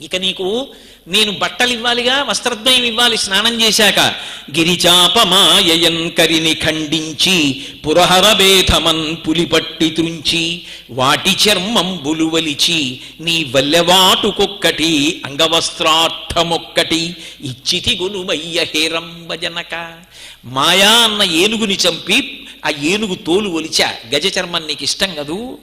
ఇక నీకు నేను బట్టలు ఇవ్వాలిగా వస్త్రద్వయం ఇవ్వాలి స్నానం చేశాక గిరిచాపమాయయన్ కరిని ఖండించి పురహరభేధమన్ పులిపట్టి తుంచి వాటి చర్మం బులువలిచి నీ వల్లెవాటుకొక్కటి అంగవస్త్రార్థమొక్కటి ఇచ్చితి గునుమయ్య హేరంబజనక. మాయా అన్న ఏనుగుని చంపి ఆ ఏనుగు తోలు ఒలిచా. గజ చర్మం నీకు ఇష్టం కదూ?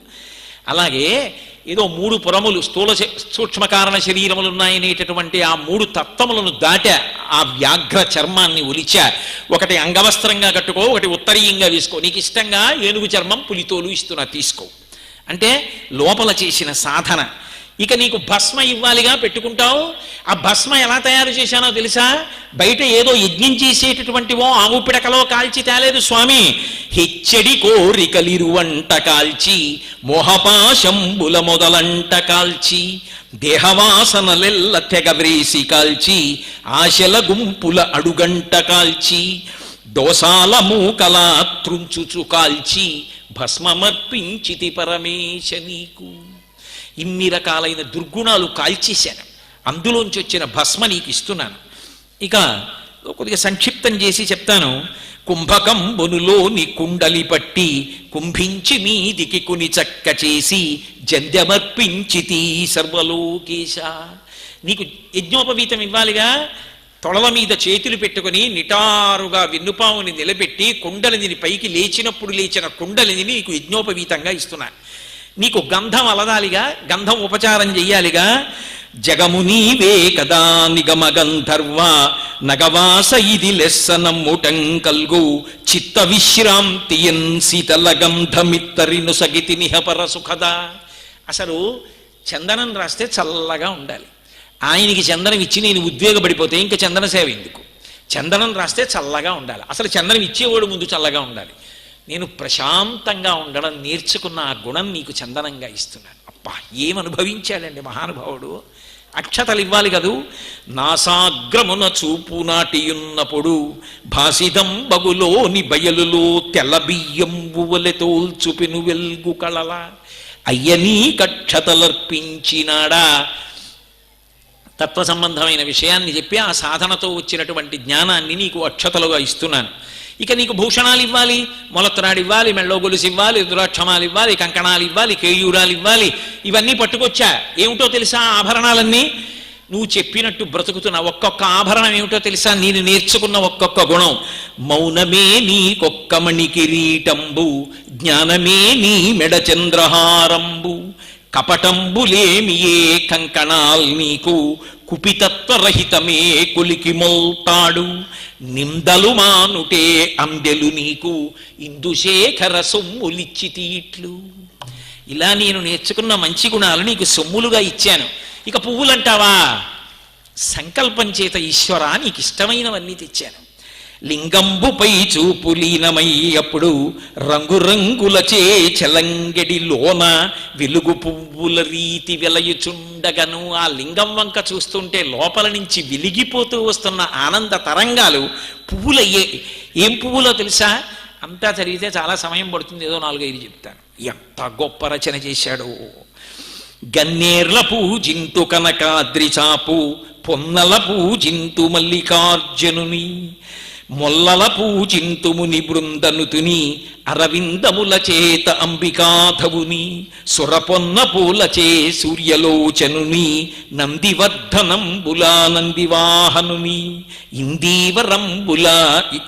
అలాగే ఏదో మూడు పురములు స్థూల శ- సూక్ష్మకారణ శరీరములు ఉన్నాయనేటటువంటి ఆ మూడు తత్వములను దాటా ఆ వ్యాఘ్ర చర్మాన్ని ఒలిచా. ఒకటి అంగవస్త్రంగా కట్టుకో ఒకటి ఉత్తరీయంగా వేసుకో. నీకు ఇష్టంగా ఏనుగు చర్మం పులితోలు ఇస్తున్నా తీసుకో. అంటే లోపల చేసిన సాధన. ఇక నీకు భస్మ ఇవ్వాలిగా పెట్టుకుంటావు. ఆ భస్మ ఎలా తయారు చేశానో తెలుసా? బయట ఏదో యజ్ఞం చేసేటటువంటివో ఆవు పిడకలో కాల్చి తేలేదు స్వామి. హెచ్చడి కోరికలిరువంట కాల్చి మోహపాశంబుల మొదలంట కాల్చి దేహవాసనలెల్ల తెగవ్రేసి కాల్చి ఆశల గుంపుల అడుగంట కాల్చి దోసాల మూకల త్రుంచుచు కాల్చి భస్మమర్పించితి పరమేశ నీకు. ఇన్ని రకాలైన దుర్గుణాలు కాల్చేశాను. అందులోంచి వచ్చిన భస్మ నీకు ఇస్తున్నాను. ఇక కొద్దిగా సంక్షిప్తం చేసి చెప్తాను. కుంభకం బొనులోని కుండలి పట్టి కుంభించి మీదికి కుని చక్క చేసి జంధ్యమర్పించితి సర్వలోకేశ. నీకు యజ్ఞోపవీతం ఇవ్వాలిగా? తొడల మీద చేతులు పెట్టుకుని నిటారుగా వెన్నుపావుని నిలబెట్టి కుండలిని పైకి లేచినప్పుడు లేచిన కుండలిని నీకు యజ్ఞోపవీతంగా ఇస్తున్నాను. నీకు గంధం అలదాలిగా గంధం ఉపచారం చెయ్యాలిగా. జగము నీవే కదా నిగమ గంధర్వ నగవాస ఇది లెస్సనమ్ముటం కల్గు. చిత్త విశ్రాంతి ఎన్ శీతల గంధమిత్తరిను సగితి నిహపర సుఖదా. అసలు చందనం రాస్తే చల్లగా ఉండాలి. ఆయనకి చందనం ఇచ్చి నేను ఉద్వేగపడిపోతే ఇంకా చందన సేవ ఎందుకు? చందనం రాస్తే చల్లగా ఉండాలి. అసలు చందనం ఇచ్చేవాడు ముందు చల్లగా ఉండాలి. నేను ప్రశాంతంగా ఉండడం నేర్చుకున్న ఆ గుణం నీకు చందనంగా ఇస్తున్నాను. అబ్బా ఏమనుభవించాడండి మహానుభావుడు? అక్షతలు ఇవ్వాలి కదూ? నాసాగ్రమున చూపు నాటియున్నప్పుడు భాసిదం బగులోని బయలులో తెల్ల బియ్యం బువ్వలెతోల్చు పెను వెల్గు కళల అయ్యనీ కక్షతలర్పించినాడా? తత్వ సంబంధమైన విషయాన్ని చెప్పి ఆ సాధనతో వచ్చినటువంటి జ్ఞానాన్ని నీకు అక్షతలుగా ఇస్తున్నాను. ఇక నీకు భూషణాలు ఇవ్వాలి మొలత్రాడు ఇవ్వాలి మెళ్ళో గొలుసు ఇవ్వాలి రుద్రాక్షమాలు ఇవ్వాలి కంకణాలు ఇవ్వాలి కేయూరాలు ఇవ్వాలి ఇవన్నీ పట్టుకొచ్చా? ఏమిటో తెలుసా ఆభరణాలన్నీ? నువ్వు చెప్పినట్టు బ్రతుకుతున్న ఒక్కొక్క ఆభరణం ఏమిటో తెలుసా? నేను నేర్చుకున్న ఒక్కొక్క గుణం. మౌనమే నీకొక్క మణి కిరీటంబు జ్ఞానమే నీ మెడ చంద్రహారంబు. కపటంబులేమియే ఏ కంకణాల్ నీకు కుపితత్వరహితమే కులికి మోల్తాడు. నిందలు మానుటే అందెలు నీకు ఇందుశేఖర సొమ్ములిచ్చి తీట్లు. ఇలా నేను నేర్చుకున్న మంచి గుణాలు నీకు సొమ్ములుగా ఇచ్చాను. ఇక పువ్వులంటావా? సంకల్పం చేత ఈశ్వర నీకు ఇష్టమైనవన్నీ తెచ్చాను. లింగంబుపై చూపులీనమై అప్పుడు రంగురంగులచే చలంగెడి లోన వెలుగు పువ్వుల రీతి వెలయుచుండగను. ఆ లింగం వంక చూస్తుంటే లోపల నుంచి వెలిగిపోతూ వస్తున్న ఆనంద తరంగాలు పువ్వులయ్యే. ఏం పువ్వులో తెలుసా? అంతా చదివితే చాలా సమయం పడుతుంది. ఏదో నాలుగైదు చెప్తాను. ఎంత గొప్ప రచన చేశాడో. గన్నేర్ల జింతు కనకాద్రి చాపు పొన్నల పూజింతు మల్లికార్జునుని. మొల్లల పూజింతు బృందనుతుని అరవిందముల చేత అంబికాధవుని సురపొన్న పూలచే సూర్యలోచనుని నందివర్ధనంబులా నందివాహనుని ఇందీవరంబుల ఇ-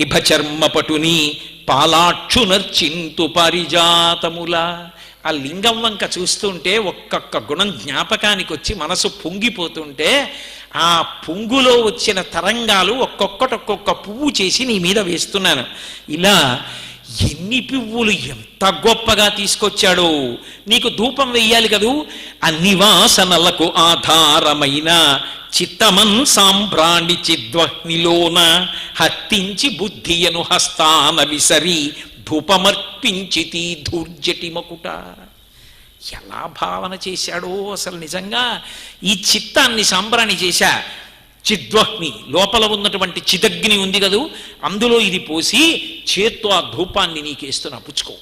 ఇభచర్మపటుని పాలాక్షునర్చింతు పారిజాతముల. ఆ లింగం వంక చూస్తుంటే ఒక్కొక్క గుణం జ్ఞాపకానికి వచ్చి మనసు పొంగిపోతుంటే ఆ పొంగులో వచ్చిన తరంగాలు ఒక్కొక్కటి ఒక్కొక్క పువ్వు చేసి నీ మీద వేస్తున్నాను. ఇలా ఎన్ని పువ్వులు ఎంత గొప్పగా తీసుకొచ్చాడో. నీకు ధూపం వెయ్యాలి కదూ? అన్ని వాసనలకు ఆధారమైన చిత్తమన్ సాంబ్రాణి చిద్వహ్నిలోన హత్తించి బుద్ధియను హస్తాన విసరి ధూపమర్పించితి ధూర్జటి మకుట ఎలా భావన చేశాడో అసలు నిజంగా ఈ చిత్తాన్ని సాంబ్రాణి చేశా. చిద్వహ్ని లోపల ఉన్నటువంటి చిదగ్ని ఉంది కదూ అందులో ఇది పోసి చేత్తో ఆ ధూపాన్ని నీకేస్తున్నా పుచ్చుకో.